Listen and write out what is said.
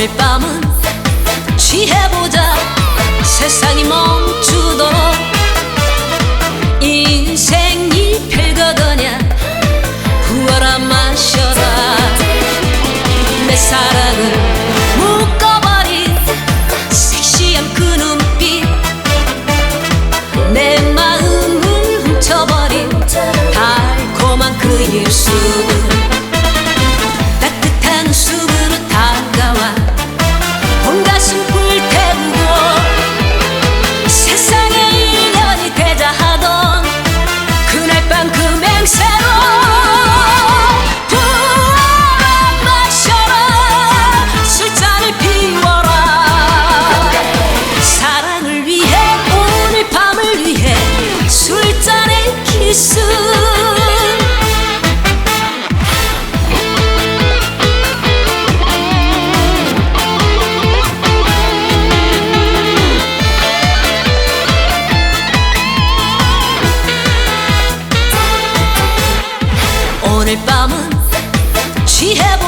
오늘 밤은 취해보자. 세상이 멈추도록 인생이 별거더냐. 구워라 마셔라. 내 사랑을 묶어버린 섹시한 그 눈빛. 내 마음을 훔쳐버린 달콤한 그 입술 Mary Bauman. She had